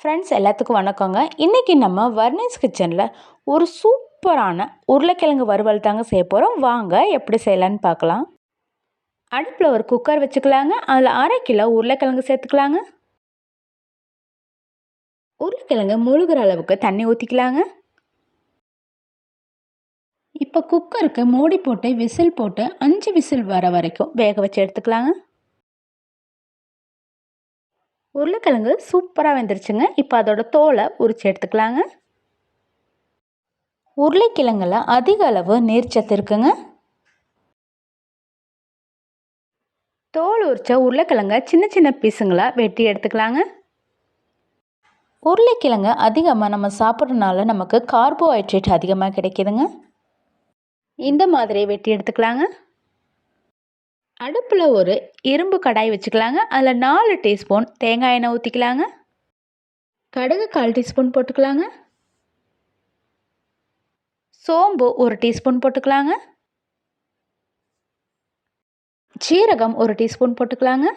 Friends எல்லாத்துக்கும் வணக்கங்க. இன்றைக்கி நம்ம வர்னேஸ் கிச்சனில் ஒரு சூப்பரான உருளைக்கிழங்கு வறுவல் தாங்க செய்ய போகிறோம் வாங்க எப்படி செய்யலான்னு பார்க்கலாம். அடுப்பில் ஒரு குக்கர் வச்சுக்கலாங்க. அதில் அரை கிலோ உருளைக்கிழங்கு சேர்த்துக்கலாங்க. உருளைக்கிழங்கு முழுகிற அளவுக்கு தண்ணி ஊற்றிக்கலாங்க இப்போ குக்கருக்கு மூடி போட்டு விசில் போட்டு அஞ்சு விசில் வர வரைக்கும் வேக வச்சு எடுத்துக்கலாங்க. உருளைக்கிழங்கு சூப்பராக வெந்துருச்சுங்க. இப்போ அதோட தோலை உரிச்சு எடுத்துக்கலாங்க. உருளைக்கிழங்குல அதிக அளவு நீர்ச்சத்து இருக்குங்க. தோல் உரிச்ச உருளைக்கிழங்க சின்ன சின்ன பீஸுங்களாக வெட்டி எடுத்துக்கலாங்க. உருளைக்கிழங்கு அதிகமாக நம்ம சாப்பிட்றதுனால நமக்கு கார்போஹைட்ரேட் அதிகமாக கிடைக்கிதுங்க. இந்த மாதிரி வெட்டி எடுத்துக்கலாங்க. அடுப்பில் ஒரு இரும்பு கடாய் வச்சுக்கலாங்க. அதில் நாலு டீஸ்பூன் தேங்காய் எண்ணெய் ஊற்றிக்கலாங்க கடுகு கால் டீஸ்பூன் போட்டுக்கலாங்க. சோம்பு ஒரு டீஸ்பூன் போட்டுக்கலாங்க. சீரகம் ஒரு டீஸ்பூன் போட்டுக்கலாங்க.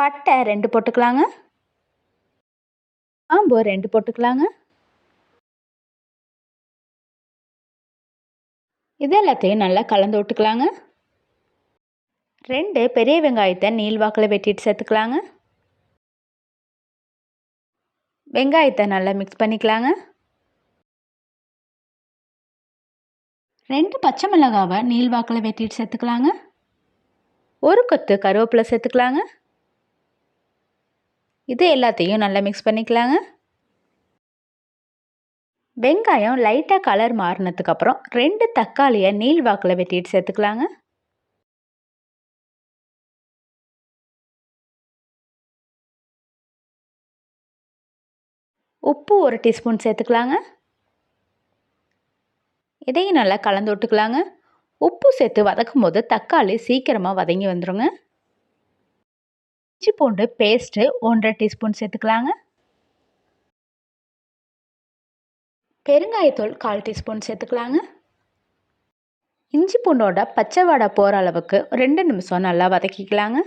பட்டை ரெண்டு போட்டுக்கலாங்க. ஆம்பு ரெண்டு போட்டுக்கலாங்க. இது எல்லாத்தையும் நல்லா கலந்து விட்டுக்கலாங்க. ரெண்டு பெரிய வெங்காயத்தை நீள்வாக்கில் வெட்டிட்டு சேர்த்துக்கலாங்க. வெங்காயத்தை நல்லா மிக்ஸ் பண்ணிக்கலாங்க. ரெண்டு பச்சை மிளகாவை நீள்வாக்கில் வெட்டிட்டு சேர்த்துக்கலாங்க. ஒரு கொத்து கருவேப்பிலை சேர்த்துக்கலாங்க. இது எல்லாத்தையும் நல்லா மிக்ஸ் பண்ணிக்கலாங்க. வெங்காயம் லைட்டாக கலர் மாறினதுக்கப்புறம் ரெண்டு தக்காளியை நீள்வாக்கில் வெட்டிட்டு சேர்த்துக்கலாங்க. உப்பு ஒரு டீஸ்பூன் சேர்த்துக்கலாங்க. இதையும் நல்லா கலந்து விட்டுக்கலாங்க. உப்பு சேர்த்து வதக்கும் போது தக்காளி சீக்கிரமாக வதங்கி வந்துடுங்க இஞ்சி பூண்டு பேஸ்ட்டு ஒன்றரை டீஸ்பூன் சேர்த்துக்கலாங்க. பெருங்காயத்தூள் கால் டீஸ்பூன் சேர்த்துக்கலாங்க. இஞ்சி பூண்டோட பச்சை வாடை போகிற அளவுக்கு ரெண்டு நிமிஷம் நல்லா வதக்கிக்கலாங்க.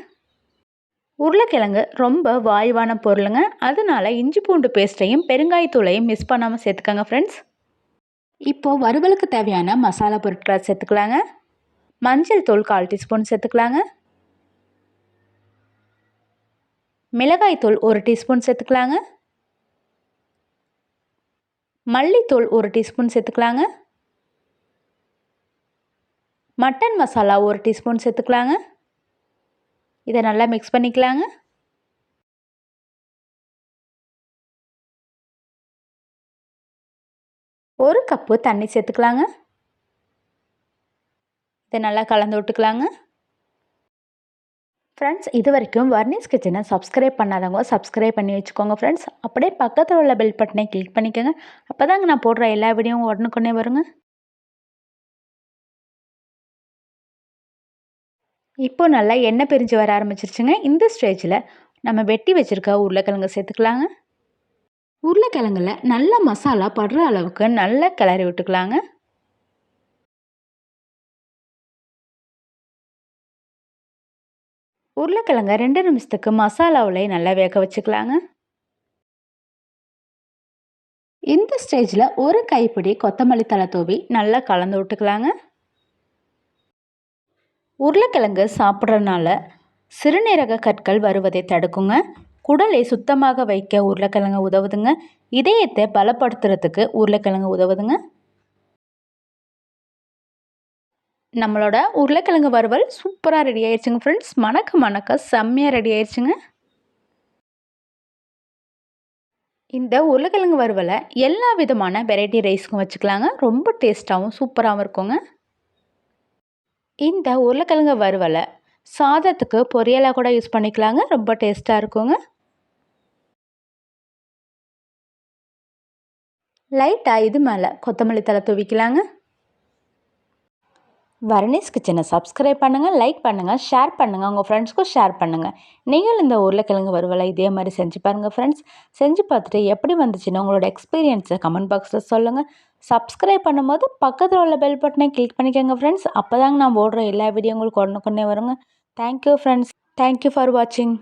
உருளைக்கிழங்கு ரொம்ப வாயுவான பொருளுங்க. அதனால இஞ்சி பூண்டு பேஸ்ட்டையும் பெருங்காயத்தூளையும் மிஸ் பண்ணாமல் சேர்த்துக்கோங்க ஃப்ரெண்ட்ஸ் இப்போது வறுவலுக்கு தேவையான மசாலா பொருட்களை சேர்த்துக்கலாங்க. மஞ்சள் தூள் கால் டீஸ்பூன் சேர்த்துக்கலாங்க. மிளகாய்த்தூள் ஒரு டீஸ்பூன் சேர்த்துக்கலாங்க. மல்லித்தூள் ஒரு டீஸ்பூன் சேர்த்துக்கலாங்க. மட்டன் மசாலா ஒரு டீஸ்பூன் சேர்த்துக்கலாங்க. இதை நல்லா மிக்ஸ் பண்ணிக்கலாங்க. ஒரு கப்பு தண்ணி சேர்த்துக்கலாங்க. இதை நல்லா கலந்து விட்டுக்கலாங்க. ஃப்ரெண்ட்ஸ் இது வரைக்கும் வர்னிஸ் கிச்சனை சப்ஸ்கிரைப் பண்ணாதவங்க சப்ஸ்கிரைப் பண்ணி வச்சுக்கோங்க ஃப்ரெண்ட்ஸ் அப்படியே பக்கத்தில் உள்ள பெல் பட்டனை கிளிக் பண்ணிக்கோங்க. அப்போ தாங்க நான் போடுற எல்லா வீடியோவும் உடனுக்குன்னே வருங்க. இப்போ நல்லா எண்ணெய் பிரிஞ்சு வர ஆரம்பிச்சிருச்சுங்க. இந்த ஸ்டேஜில் நம்ம வெட்டி வச்சுருக்க உருளைக்கிழங்கு சேர்த்துக்கலாங்க. உருளைக்கிழங்குல நல்ல மசாலா படுற அளவுக்கு நல்லா கிளறி விட்டுக்கலாங்க. உருளைக்கிழங்க ரெண்டு நிமிஷத்துக்கு மசாலாவிலே நல்லா வேக வச்சுக்கலாங்க. இந்த ஸ்டேஜில் ஒரு கைப்பிடி கொத்தமல்லி தலை தூவி நல்லா கலந்து விட்டுக்கலாங்க. உருளைக்கிழங்கு சாப்பிட்றதுனால சிறுநீரக கற்கள் வருவதை தடுக்குங்க. குடலை சுத்தமாக வைக்க உருளைக்கிழங்கு உதவுதுங்க. இதயத்தை பலப்படுத்துறதுக்கு உருளைக்கிழங்கு உதவுதுங்க. நம்மளோட உருளைக்கிழங்கு வறுவல் சூப்பராக ரெடி ஆயிடுச்சுங்க ஃப்ரெண்ட்ஸ் மணக்க மணக்க செம்மையாக ரெடி ஆயிடுச்சுங்க இந்த உருளைக்கிழங்கு வறுவலை எல்லா விதமான வெரைட்டி ரைஸ்க்கும் வச்சுக்கலாங்க. ரொம்ப டேஸ்ட்டாகவும் சூப்பராகவும் இருக்குங்க. இந்த உருளைக்கிழங்கு வறுவலை சாதத்துக்கு பொரியலாக கூட யூஸ் பண்ணிக்கலாங்க. ரொம்ப டேஸ்ட்டாக இருக்குங்க. லைட்டாக இது மேலே கொத்தமல்லி தலை தூவிக்கலாங்க. வர்னிஸ் கிச்சனை சப்ஸ்கிரைப் பண்ணுங்கள் லைக் பண்ணுங்கள் ஷேர் பண்ணுங்கள் உங்கள் ஃப்ரெண்ட்ஸ்க்கும் ஷேர் பண்ணுங்கள் நீங்கள் இந்த உருளைக்கிழங்கு வருவலை இதே மாதிரி செஞ்சு பாருங்கள் ஃப்ரெண்ட்ஸ் செஞ்சு பார்த்துட்டு எப்படி வந்துச்சுன்னு உங்களோட எக்ஸ்பீரியன்ஸை கமெண்ட் பாக்ஸில் சொல்லுங்கள் சப்ஸ்கிரைப் பண்ணும்போது பக்கத்தில் உள்ள பெல் பட்டனை கிளிக் பண்ணிக்கோங்க ஃப்ரெண்ட்ஸ் அப்போ தாங்க நான் போடுற எல்லா வீடியோ உங்களுக்கு உடனுக்குன்னே வருங்க தேங்க்யூ ஃப்ரெண்ட்ஸ் தேங்க்யூ ஃபார் வாட்சிங்